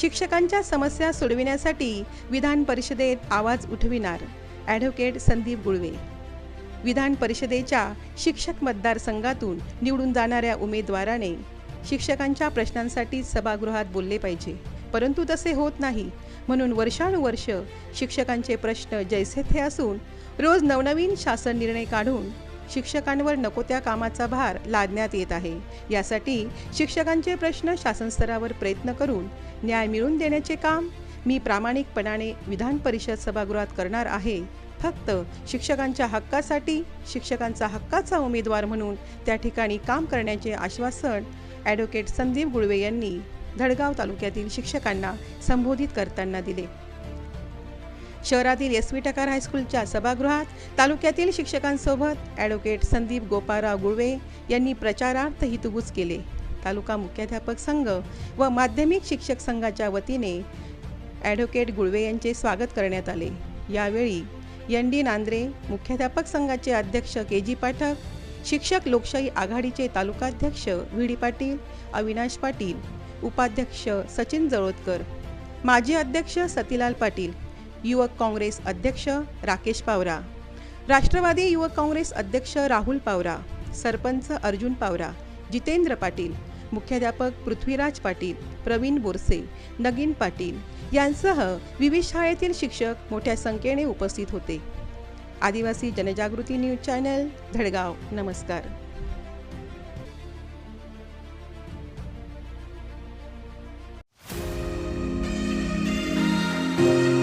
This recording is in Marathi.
शिक्षकांच्या समस्या सोडविण्यासाठी विधान परिषदेत आवाज उठविणार ॲडव्होकेट संदीप गुळवे. विधान परिषदेच्या शिक्षक मतदारसंघातून निवडून जाणाऱ्या उमेदवाराने शिक्षकांच्या प्रश्नांसाठी सभागृहात बोलले पाहिजे. परंतु तसे होत नाही. म्हणून वर्षानुवर्ष शिक्षकांचे प्रश्न जैसे थे असून रोज नवनवीन शासन निर्णय काढून शिक्षकांवर नको त्या कामाचा भार लादण्यात येत आहे. यासाठी शिक्षकांचे प्रश्न शासनस्तरावर प्रयत्न करून न्याय मिळवून देण्याचे काम मी प्रामाणिकपणाने विधान परिषद सभागृहात करणार आहे. फक्त शिक्षकांच्या हक्कासाठी शिक्षकांचा हक्काचा उमेदवार म्हणून त्या ठिकाणी काम करण्याचे आश्वासन ॲडव्होकेट संदीप गुळवे यांनी धडगाव तालुक्यातील शिक्षकांना संबोधित करताना दिले. शहरातील एस व्ही टकार हायस्कूलच्या सभागृहात तालुक्यातील शिक्षकांसोबत ॲडव्होकेट संदीप गोपाराव गुळवे यांनी प्रचारार्थ हितगुज केले. तालुका मुख्याध्यापक संघ व माध्यमिक शिक्षक संघाच्या वतीने ॲडव्होकेट गुळवे यांचे स्वागत करण्यात आले. यावेळी एन डी नांद्रे मुख्याध्यापक संघाचे अध्यक्ष के जी पाठक शिक्षक लोकशाही आघाडीचे तालुकाध्यक्ष व्ही डी पाटील अविनाश पाटील उपाध्यक्ष सचिन जळोदकर माजी अध्यक्ष सतीलाल पाटील युवक काँग्रेस अध्यक्ष राकेश पावरा. राष्ट्रवादी युवक काँग्रेस अध्यक्ष राहुल पावरा. सरपंच अर्जुन पावरा. जितेंद्र पाटील. मुख्याध्यापक पृथ्वीराज पाटील. प्रवीण बोरसे. नगीन पाटील. यांसह विविध शाळेतील शिक्षक मोठ्या संख्येने उपस्थित होते. आदिवासी जनजागृती न्यूज चॅनल धडगाव. नमस्कार. Thank